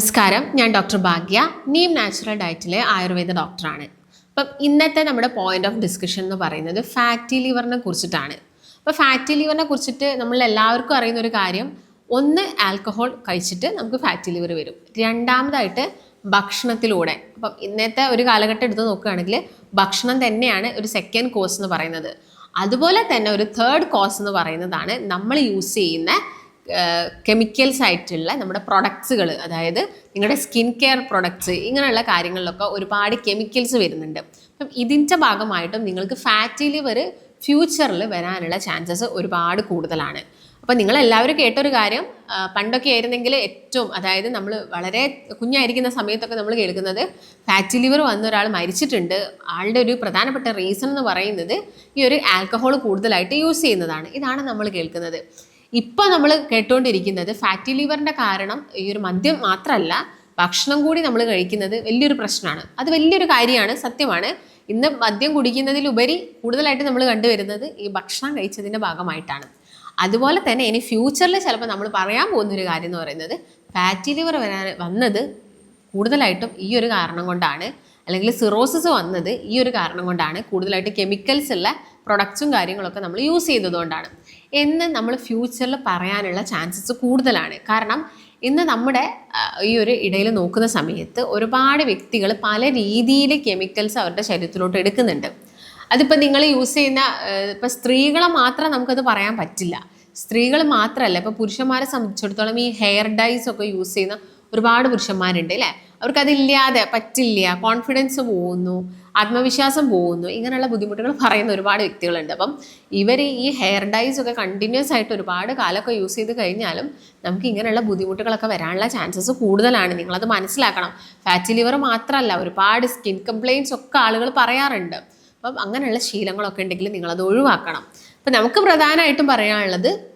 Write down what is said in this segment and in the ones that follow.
നമസ്കാരം. ഞാൻ ഡോക്ടർ ഭാഗ്യ. നീം നാച്ചുറൽ ഡയറ്റിലെ ആയുർവേദ ഡോക്ടറാണ്. അപ്പം ഇന്നത്തെ നമ്മുടെ പോയിന്റ് ഓഫ് ഡിസ്കഷൻ എന്ന് പറയുന്നത് ഫാറ്റി ലിവറിനെ കുറിച്ചിട്ടാണ്. അപ്പോൾ ഫാറ്റി ലിവറിനെ കുറിച്ചിട്ട് നമ്മൾ എല്ലാവർക്കും അറിയുന്ന ഒരു കാര്യം ഒന്ന് ആൽക്കഹോൾ കഴിച്ചിട്ട് നമുക്ക് ഫാറ്റി ലിവർ വരും. രണ്ടാമതായിട്ട് ഭക്ഷണത്തിലൂടെ. അപ്പം ഇന്നത്തെ ഒരു കാലഘട്ടം എടുത്ത് നോക്കുകയാണെങ്കിൽ ഭക്ഷണം തന്നെയാണ് ഒരു സെക്കൻഡ് കോസ് എന്ന് പറയുന്നത്. അതുപോലെ തന്നെ ഒരു തേർഡ് കോസ് എന്ന് പറയുന്നതാണ് നമ്മൾ യൂസ് ചെയ്യുന്ന കെമിക്കൽസ് ആയിട്ടുള്ള നമ്മുടെ പ്രൊഡക്ട്സുകൾ അതായത് നിങ്ങളുടെ സ്കിൻ കെയർ പ്രൊഡക്ട്സ് ഇങ്ങനെയുള്ള കാര്യങ്ങളിലൊക്കെ ഒരുപാട് കെമിക്കൽസ് വരുന്നുണ്ട്. അപ്പം ഇതിന്റെ ഭാഗമായിട്ടും നിങ്ങൾക്ക് ഫാറ്റി ലിവർ ഫ്യൂച്ചറിൽ വരാനുള്ള ചാൻസസ് ഒരുപാട് കൂടുതലാണ്. അപ്പോൾ നിങ്ങൾ എല്ലാവരും കേട്ടൊരു കാര്യം പണ്ടൊക്കെ ആയിരുന്നെങ്കിൽ ഏറ്റവും അതായത് നമ്മൾ വളരെ കുഞ്ഞായിരിക്കുന്ന സമയത്തൊക്കെ നമ്മൾ കേൾക്കുന്നത് ഫാറ്റി ലിവർ വന്ന ഒരാൾ മരിച്ചിട്ടുണ്ട്. ആളുടെ ഒരു പ്രധാനപ്പെട്ട റീസൺ എന്ന് പറയുന്നത് ഈ ഒരു ആൽക്കഹോൾ കൂടുതലായിട്ട് യൂസ് ചെയ്യുന്നതാണ്. ഇതാണ് നമ്മൾ കേൾക്കുന്നത്. ഇപ്പോൾ നമ്മൾ കേട്ടുകൊണ്ടിരിക്കുന്നത് ഫാറ്റി ലിവറിന്റെ കാരണം ഈ ഒരു മദ്യം മാത്രമല്ല ഭക്ഷണം കൂടി നമ്മൾ കഴിക്കുന്നത് വലിയൊരു പ്രശ്നമാണ്. അത് വലിയൊരു കാര്യമാണ് സത്യമാണ്. ഇന്ന് മദ്യം കുടിക്കുന്നതിലുപരി കൂടുതലായിട്ട് നമ്മൾ കണ്ടുവരുന്നത് ഈ ഭക്ഷണം കഴിച്ചതിന്റെ ഭാഗമായിട്ടാണ്. അതുപോലെ തന്നെ ഇനി ഫ്യൂച്ചറിൽ ചിലപ്പോൾ നമ്മൾ പറയാൻ പോകുന്ന ഒരു കാര്യം എന്ന് പറയുന്നത് ഫാറ്റി ലിവർ വരാൻ വന്നത് കൂടുതലായിട്ടും ഈ ഒരു കാരണം കൊണ്ടാണ്. അല്ലെങ്കിൽ സിറോസിസ് വന്നത് ഈ ഒരു കാരണം കൊണ്ടാണ്. കൂടുതലായിട്ട് കെമിക്കൽസ് ഉള്ള പ്രൊഡക്ട്സും കാര്യങ്ങളൊക്കെ നമ്മൾ യൂസ് ചെയ്തതുകൊണ്ടാണ് എന്ന് നമ്മൾ ഫ്യൂച്ചറിൽ പറയാനുള്ള ചാൻസസ് കൂടുതലാണ്. കാരണം ഇന്ന് നമ്മുടെ ഈ ഒരു ഇടയിൽ നോക്കുന്ന സമയത്ത് ഒരുപാട് വ്യക്തികൾ പല രീതിയിൽ കെമിക്കൽസ് അവരുടെ ശരീരത്തിലോട്ട് എടുക്കുന്നുണ്ട്. അതിപ്പോൾ നിങ്ങൾ യൂസ് ചെയ്യുന്ന ഇപ്പം സ്ത്രീകളെ മാത്രം നമുക്കത് പറയാൻ പറ്റില്ല. സ്ത്രീകൾ മാത്രമല്ല ഇപ്പോൾ പുരുഷന്മാരെ സംബന്ധിച്ചിടത്തോളം ഈ ഹെയർ ഡൈസ് ഒക്കെ യൂസ് ചെയ്യുന്ന ഒരുപാട് പുരുഷന്മാരുണ്ട് അല്ലേ? അവർക്കതില്ലാതെ പറ്റില്ല കോൺഫിഡൻസ് പോകുന്നു ആത്മവിശ്വാസം പോകുന്നു ഇങ്ങനെയുള്ള ബുദ്ധിമുട്ടുകൾ പറയുന്ന ഒരുപാട് വ്യക്തികളുണ്ട്. അപ്പം ഇവർ ഈ ഹെയർ ഡൈസ് ഒക്കെ കണ്ടിന്യൂസ് ആയിട്ട് ഒരുപാട് കാലമൊക്കെ യൂസ് ചെയ്ത് കഴിഞ്ഞാലും നമുക്ക് ഇങ്ങനെയുള്ള ബുദ്ധിമുട്ടുകളൊക്കെ വരാനുള്ള ചാൻസസ് കൂടുതലാണ്. നിങ്ങളത് മനസ്സിലാക്കണം. ഫാറ്റി ലിവർ മാത്രമല്ല ഒരുപാട് സ്കിൻ കംപ്ലയിൻസ് ഒക്കെ ആളുകൾ പറയാറുണ്ട്. അപ്പം അങ്ങനെയുള്ള ശീലങ്ങളൊക്കെ ഉണ്ടെങ്കിൽ നിങ്ങളത് ഒഴിവാക്കണം. അപ്പം നമുക്ക് പ്രധാനമായിട്ടും പറയാനുള്ളത്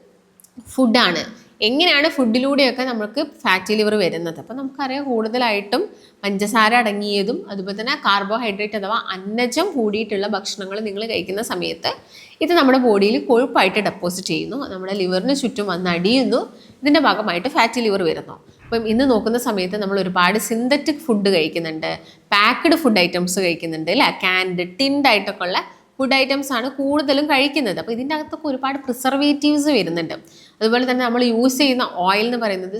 ഫുഡാണ് എങ്ങനെയാണ് ഫുഡിലൂടെയൊക്കെ നമുക്ക് ഫാറ്റി ലിവർ വരുന്നത്? അപ്പം നമുക്കറിയാം കൂടുതലായിട്ടും പഞ്ചസാര അടങ്ങിയതും അതുപോലെ തന്നെ കാർബോഹൈഡ്രേറ്റ് അഥവാ അന്നജം കൂടിയിട്ടുള്ള ഭക്ഷണങ്ങൾ നിങ്ങൾ കഴിക്കുന്ന സമയത്ത് ഇത് നമ്മുടെ ബോഡിയിൽ കൊഴുപ്പായിട്ട് ഡെപ്പോസിറ്റ് ചെയ്യുന്നു. നമ്മുടെ ലിവറിന് ചുറ്റും വന്ന് അടിയുന്നു. ഇതിന്റെ ഭാഗമായിട്ട് ഫാറ്റി ലിവർ വരുന്നു. അപ്പം ഇന്ന് നോക്കുന്ന സമയത്ത് നമ്മൾ ഒരുപാട് സിന്തറ്റിക് ഫുഡ് കഴിക്കുന്നുണ്ട്. പാക്ക്ഡ് ഫുഡ് ഐറ്റംസ് കഴിക്കുന്നുണ്ട് അല്ലേ? ക്യാൻഡ് ടിൻഡ് ആയിട്ടൊക്കെ ഉള്ള ഫുഡ് ഐറ്റംസ് ആണ് കൂടുതലും കഴിക്കുന്നത്. അപ്പോൾ ഇതിന്റെ അകത്തൊക്കെ ഒരുപാട് പ്രിസർവേറ്റീവ്സ് വരുന്നുണ്ട്. അതുപോലെ തന്നെ നമ്മൾ യൂസ് ചെയ്യുന്ന ഓയിൽ എന്ന് പറയുന്നത്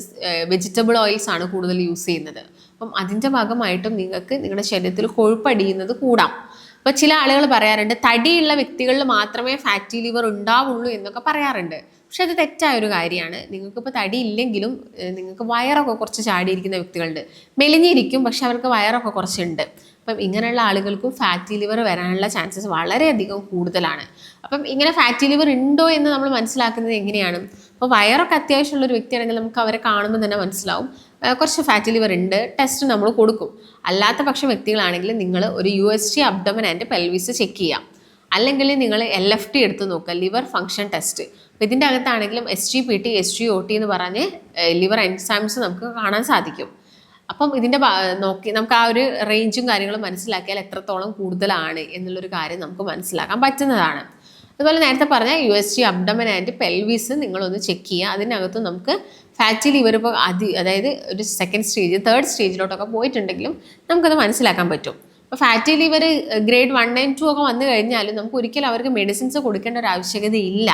വെജിറ്റബിൾ ഓയിൽസ് ആണ് കൂടുതൽ യൂസ് ചെയ്യുന്നത്. അപ്പം അതിന്റെ ഭാഗമായിട്ടും നിങ്ങൾക്ക് നിങ്ങളുടെ ശരീരത്തിൽ കൊഴുപ്പടിയുന്നത് കൂടാം. അപ്പോൾ ചില ആളുകൾ പറയാറുണ്ട് തടിയുള്ള വ്യക്തികളിൽ മാത്രമേ ഫാറ്റി ലിവർ ഉണ്ടാവുള്ളൂ എന്നൊക്കെ പറയാറുണ്ട്. പക്ഷെ അത് തെറ്റായ ഒരു കാര്യമാണ്. നിങ്ങൾക്കിപ്പോൾ തടി ഇല്ലെങ്കിലും നിങ്ങൾക്ക് വയറൊക്കെ കുറച്ച് ചാടിയിരിക്കുന്ന വ്യക്തികളുണ്ട്. മെലിഞ്ഞിരിക്കും പക്ഷെ അവർക്ക് വയറൊക്കെ കുറച്ചുണ്ട്. അപ്പം ഇങ്ങനെയുള്ള ആളുകൾക്കും ഫാറ്റി ലിവർ വരാനുള്ള ചാൻസസ് വളരെയധികം കൂടുതലാണ്. അപ്പം ഇങ്ങനെ ഫാറ്റി ലിവർ ഉണ്ടോ എന്ന് നമ്മൾ മനസ്സിലാക്കുന്നത് എങ്ങനെയാണ്? അപ്പോൾ വയറൊക്കെ അത്യാവശ്യമുള്ള ഒരു വ്യക്തിയാണെങ്കിൽ നമുക്ക് അവരെ കാണുമ്പോൾ തന്നെ മനസ്സിലാവും. കുറച്ച് ഫാറ്റി ലിവർ ഉണ്ട് ടെസ്റ്റ് നമ്മൾ കൊടുക്കും. അല്ലാത്ത പക്ഷം വ്യക്തികളാണെങ്കിൽ നിങ്ങൾ ഒരു U S T abdomen and pelvis check ചെയ്യാം. അല്ലെങ്കിൽ നിങ്ങൾ എൽ എഫ് ടി എടുത്ത് നോക്കുക ലിവർ ഫങ്ഷൻ ടെസ്റ്റ് അപ്പോൾ ഇതിന്റെ അകത്താണെങ്കിലും S G P T S G O T എന്ന് പറഞ്ഞ് ലിവർ എൻസൈംസ് നമുക്ക് കാണാൻ സാധിക്കും. അപ്പം ഇതിന്റെ നോക്കി നമുക്ക് ആ ഒരു റേഞ്ചും കാര്യങ്ങളും മനസ്സിലാക്കിയാൽ എത്രത്തോളം കൂടുതലാണ് എന്നുള്ളൊരു കാര്യം നമുക്ക് മനസ്സിലാക്കാൻ പറ്റുന്നതാണ്. അതുപോലെ നേരത്തെ പറഞ്ഞ U S G abdomen and pelvis നിങ്ങളൊന്ന് ചെക്ക് ചെയ്യുക. അതിനകത്ത് നമുക്ക് ഫാറ്റി ലിവർ ഇപ്പോൾ അതി അതായത് ഒരു സെക്കൻഡ് സ്റ്റേജ് തേർഡ് സ്റ്റേജിലോട്ടൊക്കെ പോയിട്ടുണ്ടെങ്കിലും നമുക്കത് മനസ്സിലാക്കാൻ പറ്റും. അപ്പോൾ fatty liver grade one and two ഒക്കെ വന്നു കഴിഞ്ഞാലും നമുക്ക് ഒരിക്കലും അവർക്ക് മെഡിസിൻസ് കൊടുക്കേണ്ട ഒരു ആവശ്യകതയില്ല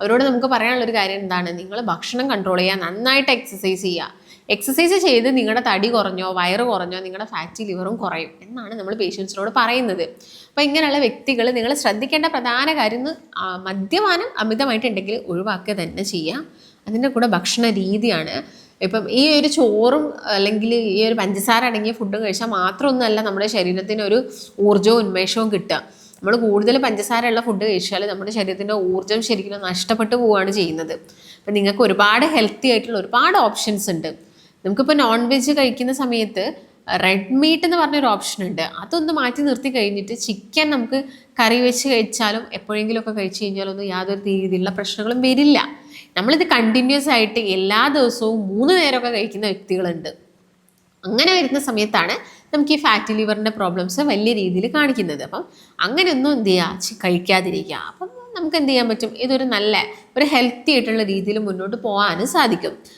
അവരോട് നമുക്ക് പറയാനുള്ളൊരു കാര്യം എന്താണ്? നിങ്ങൾ ഭക്ഷണം കൺട്രോൾ ചെയ്യുക നന്നായിട്ട് എക്സസൈസ് ചെയ്യുക. എക്സസൈസ് ചെയ്ത് നിങ്ങളുടെ തടി കുറഞ്ഞോ വയറ് കുറഞ്ഞോ നിങ്ങളുടെ ഫാറ്റി ലിവറും കുറയും എന്നാണ് നമ്മൾ പേഷ്യൻസിനോട് പറയുന്നത്. അപ്പോൾ ഇങ്ങനെയുള്ള വ്യക്തികൾ നിങ്ങൾ ശ്രദ്ധിക്കേണ്ട പ്രധാന കാര്യം മദ്യപാനം അമിതമായിട്ടുണ്ടെങ്കിൽ ഒഴിവാക്കുക തന്നെ ചെയ്യാം. അതിന്റെ കൂടെ ഭക്ഷണ രീതിയാണ്. ഇപ്പം ഈ ഒരു ചോറും അല്ലെങ്കിൽ ഈ ഒരു പഞ്ചസാര അടങ്ങിയ ഫുഡും കഴിച്ചാൽ മാത്രമൊന്നുമല്ല നമ്മുടെ ശരീരത്തിന് ഒരു ഊർജവും ഉന്മേഷവും കിട്ടുക. നമ്മൾ കൂടുതൽ പഞ്ചസാരയുള്ള ഫുഡ് കഴിച്ചാൽ നമ്മുടെ ശരീരത്തിന്റെ ഊർജം ശരിക്കും നഷ്ടപ്പെട്ടു പോവുകയാണ് ചെയ്യുന്നത്. അപ്പം നിങ്ങൾക്ക് ഒരുപാട് ഹെൽത്തി ആയിട്ടുള്ള ഒരുപാട് ഓപ്ഷൻസ് ഉണ്ട്. നമുക്കിപ്പോൾ നോൺ വെജ് കഴിക്കുന്ന സമയത്ത് റെഡ് മീറ്റ് എന്ന് പറഞ്ഞൊരു ഓപ്ഷൻ ഉണ്ട്. അതൊന്ന് മാറ്റി നിർത്തി കഴിഞ്ഞിട്ട് ചിക്കൻ നമുക്ക് കറി വെച്ച് കഴിച്ചാലും എപ്പോഴെങ്കിലുമൊക്കെ കഴിച്ചു കഴിഞ്ഞാലൊന്നും യാതൊരു രീതിയിലുള്ള പ്രശ്നങ്ങളും വരില്ല. നമ്മളിത് കണ്ടിന്യൂസ് ആയിട്ട് എല്ലാ ദിവസവും മൂന്ന് നേരമൊക്കെ കഴിക്കുന്ന വ്യക്തികളുണ്ട്. അങ്ങനെ വരുന്ന സമയത്താണ് നമുക്ക് ഈ ഫാറ്റി ലിവറിന്റെ പ്രോബ്ലംസ് വലിയ രീതിയിൽ കാണിക്കുന്നത്. അപ്പം അങ്ങനെയൊന്നും എന്ത് ചെയ്യുക കഴിക്കാതിരിക്കുക. അപ്പം നമുക്ക് എന്ത് ചെയ്യാൻ പറ്റും? ഇതൊരു നല്ല ഒരു ഹെൽത്തി ആയിട്ടുള്ള രീതിയിൽ മുന്നോട്ട് പോകാനും സാധിക്കും.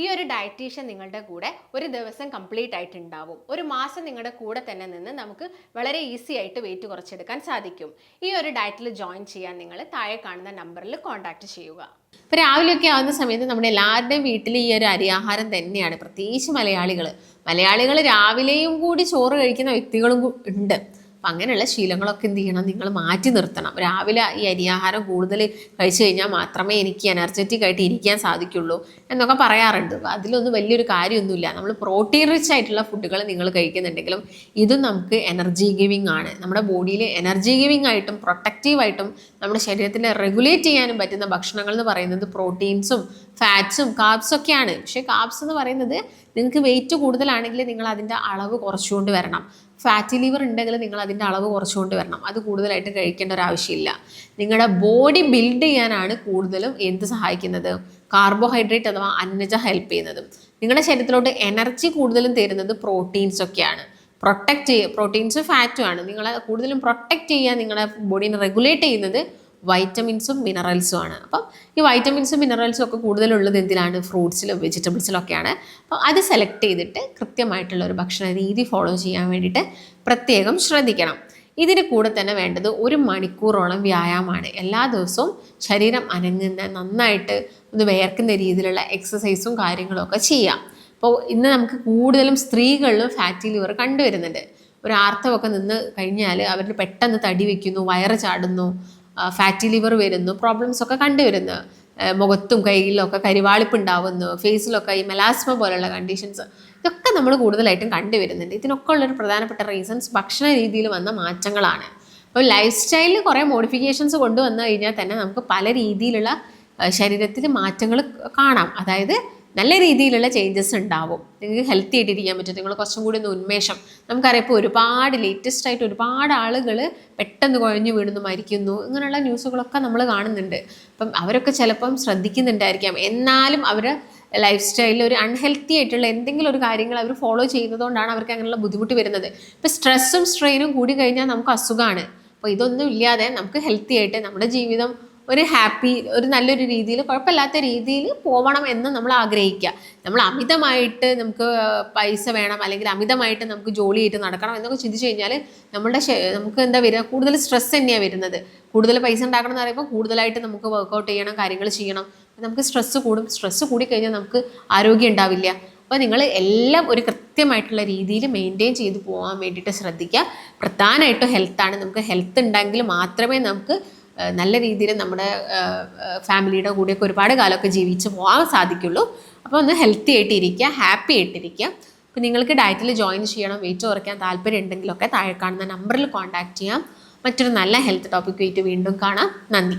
ഈ ഒരു ഡയറ്റീഷ്യൻ നിങ്ങളുടെ കൂടെ ഒരു ദിവസം കംപ്ലീറ്റ് ആയിട്ട് ഉണ്ടാവും ഒരു മാസം നിങ്ങളുടെ കൂടെ തന്നെ നിന്ന് നമുക്ക് വളരെ ഈസി ആയിട്ട് വെയിറ്റ് കുറച്ചെടുക്കാൻ സാധിക്കും. ഈ ഒരു ഡയറ്റിൽ ജോയിൻ ചെയ്യാൻ നിങ്ങൾ താഴെ കാണുന്ന നമ്പറിൽ കോൺടാക്ട് ചെയ്യുക. ഇപ്പോൾ രാവിലെയൊക്കെ ആവുന്ന സമയത്ത് നമ്മുടെ എല്ലാവരുടെയും വീട്ടിൽ ഈ ഒരു അരിയാഹാരം തന്നെയാണ്. പ്രത്യേകിച്ച് മലയാളികൾ മലയാളികൾ രാവിലെയും കൂടി ചോറ് കഴിക്കുന്ന വ്യക്തികളും ഉണ്ട്. അപ്പം അങ്ങനെയുള്ള ശീലങ്ങളൊക്കെ എന്ത് ചെയ്യണം? നിങ്ങൾ മാറ്റി നിർത്തണം. രാവിലെ ഈ അരിയാഹാരം കൂടുതൽ കഴിച്ചു കഴിഞ്ഞാൽ മാത്രമേ എനിക്ക് എനർജറ്റിക് ആയിട്ട് ഇരിക്കാൻ സാധിക്കുള്ളൂ എന്നൊക്കെ പറയാറുണ്ട്. അതിലൊന്നും വലിയൊരു കാര്യമൊന്നുമില്ല. നമ്മൾ പ്രോട്ടീൻ റിച്ച് ആയിട്ടുള്ള ഫുഡുകൾ നിങ്ങൾ കഴിക്കുന്നുണ്ടെങ്കിലും ഇതും നമുക്ക് എനർജി ഗിവിങ് ആണ്. നമ്മുടെ ബോഡിയിൽ എനർജി ഗിവിങ് ആയിട്ടും പ്രൊട്ടക്റ്റീവ് ആയിട്ടും നമ്മുടെ ശരീരത്തിനെ റെഗുലേറ്റ് ചെയ്യാനും പറ്റുന്ന ഭക്ഷണങ്ങൾ എന്ന് പറയുന്നത് പ്രോട്ടീൻസും ഫാറ്റ്സും കാബ്സും ഒക്കെയാണ്. പക്ഷേ കാബ്സ് എന്ന് പറയുന്നത് നിങ്ങൾക്ക് വെയിറ്റ് കൂടുതലാണെങ്കിൽ നിങ്ങൾ അതിന്റെ അളവ് കുറച്ചുകൊണ്ട് വരണം. ഫാറ്റി ലിവർ ഉണ്ടെങ്കിൽ നിങ്ങൾ അതിന്റെ അളവ് കുറച്ചുകൊണ്ട് വരണം. അത് കൂടുതലായിട്ട് കഴിക്കേണ്ട ഒരു ആവശ്യമില്ല. നിങ്ങളുടെ ബോഡി ബിൽഡ് ചെയ്യാനാണ് കൂടുതലും എന്ത് സഹായിക്കുന്നത്? കാർബോഹൈഡ്രേറ്റ് അഥവാ അന്നജ ഹെൽപ്പ് ചെയ്യുന്നത്. നിങ്ങളുടെ ശരീരത്തിലോട്ട് എനർജി കൂടുതലും തരുന്നത് പ്രോട്ടീൻസ് ഒക്കെയാണ്. പ്രൊട്ടക്റ്റ് ചെയ്യുക പ്രോട്ടീൻസും ഫാറ്റുമാണ് നിങ്ങളെ കൂടുതലും പ്രൊട്ടക്റ്റ് ചെയ്യുക നിങ്ങളുടെ ബോഡീനെ റെഗുലേറ്റ് ചെയ്യുന്നത് വൈറ്റമിൻസും മിനറൽസും ആണ്. അപ്പം ഈ വൈറ്റമിൻസും മിനറൽസും ഒക്കെ കൂടുതലുള്ളത് എന്തിലാണ്? ഫ്രൂട്ട്സിലും വെജിറ്റബിൾസിലും ഒക്കെയാണ്. അപ്പോൾ അത് സെലക്ട് ചെയ്തിട്ട് കൃത്യമായിട്ടുള്ള ഒരു ഭക്ഷണ രീതി ഫോളോ ചെയ്യാൻ വേണ്ടിയിട്ട് പ്രത്യേകം ശ്രദ്ധിക്കണം. ഇതിന് കൂടെ തന്നെ വേണ്ടത് ഒരു മണിക്കൂറോളം വ്യായാമമാണ്. എല്ലാ ദിവസവും ശരീരം അനങ്ങുന്ന നന്നായിട്ട് ഒന്ന് വേർക്കുന്ന രീതിയിലുള്ള എക്സസൈസും കാര്യങ്ങളൊക്കെ ചെയ്യാം. അപ്പോൾ ഇന്ന് നമുക്ക് കൂടുതലും സ്ത്രീകളിലും ഫാറ്റി ലിവർ കണ്ടുവരുന്നുണ്ട്. ഒരു ആർത്തവൊക്കെ നിന്ന് കഴിഞ്ഞാൽ അവർ പെട്ടെന്ന് തടി വയ്ക്കുന്നു വയറ് ചാടുന്നു ഫാറ്റി ലിവർ വരുന്നു പ്രോബ്ലംസ് ഒക്കെ കണ്ടുവരുന്നു. മുഖത്തും കൈയിലൊക്കെ ഒക്കെ കരിവാളിപ്പ് ഉണ്ടാവുന്നു ഫേസിലൊക്കെ ഈ മെലാസ്മ പോലുള്ള കണ്ടീഷൻസ് ഇതൊക്കെ നമ്മൾ കൂടുതലായിട്ടും കണ്ടുവരുന്നുണ്ട്. ഇതിനൊക്കെ ഉള്ളൊരു പ്രധാനപ്പെട്ട റീസൺസ് ഭക്ഷണ രീതിയിൽ വന്ന മാറ്റങ്ങളാണ്. അപ്പോൾ ലൈഫ് സ്റ്റൈലിൽ കുറേ മോഡിഫിക്കേഷൻസ് കൊണ്ടുവന്നു കഴിഞ്ഞാൽ തന്നെ നമുക്ക് പല രീതിയിലുള്ള ശരീരത്തിൽ മാറ്റങ്ങൾ കാണാം. അതായത് നല്ല രീതിയിലുള്ള ചേഞ്ചസ് ഉണ്ടാവും. നിങ്ങൾക്ക് ഹെൽത്തി ആയിട്ടിരിക്കാൻ പറ്റും. നിങ്ങൾ കുറച്ചും കൂടി ഒന്ന് ഉന്മേഷം. നമുക്കറിയാം ഇപ്പോൾ ഒരുപാട് ലേറ്റസ്റ്റ് ആയിട്ട് ഒരുപാട് ആളുകൾ പെട്ടെന്ന് കുഴഞ്ഞു വീഴുന്നു മരിക്കുന്നു. ഇങ്ങനെയുള്ള ന്യൂസുകളൊക്കെ നമ്മൾ കാണുന്നുണ്ട്. അപ്പം അവരൊക്കെ ചിലപ്പം ശ്രദ്ധിക്കുന്നുണ്ടായിരിക്കാം. എന്നാലും അവർ ലൈഫ് സ്റ്റൈലിൽ ഒരു അൺഹെൽത്തി ആയിട്ടുള്ള എന്തെങ്കിലും ഒരു കാര്യങ്ങൾ അവർ ഫോളോ ചെയ്യുന്നതുകൊണ്ടാണ് അവർക്ക് അങ്ങനെയുള്ള ബുദ്ധിമുട്ട് വരുന്നത്. ഇപ്പം സ്ട്രെസ്സും സ്ട്രെയിനും കൂടി കഴിഞ്ഞാൽ നമുക്ക് അസുഖമാണ് അപ്പോൾ ഇതൊന്നും ഇല്ലാതെ നമുക്ക് ഹെൽത്തി ആയിട്ട് നമ്മുടെ ജീവിതം ഒരു ഹാപ്പി ഒരു നല്ലൊരു രീതിയിൽ കുഴപ്പമില്ലാത്ത രീതിയിൽ പോകണം എന്ന് നമ്മൾ ആഗ്രഹിക്കുക. നമ്മൾ അമിതമായിട്ട് നമുക്ക് പൈസ വേണം അല്ലെങ്കിൽ അമിതമായിട്ട് നമുക്ക് ജോലി ചെയ്തിട്ട് നടക്കണം എന്നൊക്കെ ചിന്തിച്ചു കഴിഞ്ഞാൽ നമ്മുടെ നമുക്ക് എന്താ വരിക? കൂടുതൽ സ്ട്രെസ് തന്നെയാണ് വരുന്നത്. കൂടുതൽ പൈസ ഉണ്ടാക്കണം എന്ന് പറയുമ്പോൾ കൂടുതലായിട്ട് നമുക്ക് വർക്കൗട്ട് ചെയ്യണം കാര്യങ്ങൾ ചെയ്യണം. നമുക്ക് സ്ട്രെസ്സ് കൂടും. സ്ട്രെസ്സ് കൂടിക്കഴിഞ്ഞാൽ നമുക്ക് ആരോഗ്യം ഉണ്ടാവില്ല. അപ്പോൾ നിങ്ങൾ എല്ലാം ഒരു കൃത്യമായിട്ടുള്ള രീതിയിൽ മെയിന്റെയിൻ ചെയ്ത് പോകാൻ വേണ്ടിയിട്ട് ശ്രദ്ധിക്കുക. പ്രധാനമായിട്ടും ഹെൽത്താണ് നമുക്ക് ഹെൽത്ത് ഉണ്ടെങ്കിൽ മാത്രമേ നമുക്ക് നല്ല രീതിയിൽ നമ്മുടെ ഫാമിലിയുടെ കൂടെയൊക്കെ ഒരുപാട് കാലമൊക്കെ ജീവിച്ച് പോകാൻ സാധിക്കുള്ളൂ. അപ്പോൾ ഒന്ന് ഹെൽത്തി ആയിട്ട് ആയിട്ടിരിക്കുക ഹാപ്പി ആയിട്ടിരിക്കുക അപ്പോൾ നിങ്ങൾക്ക് ഡയറ്റിൽ ജോയിൻ ചെയ്യണം വെയിറ്റ് കുറയ്ക്കാൻ താല്പര്യം ഉണ്ടെങ്കിലൊക്കെ താഴെ കാണുന്ന നമ്പറിൽ കോൺടാക്ട് ചെയ്യാം. മറ്റൊരു നല്ല ഹെൽത്ത് ടോപ്പിക്കുമായിട്ട് വീണ്ടും കാണാം. നന്ദി.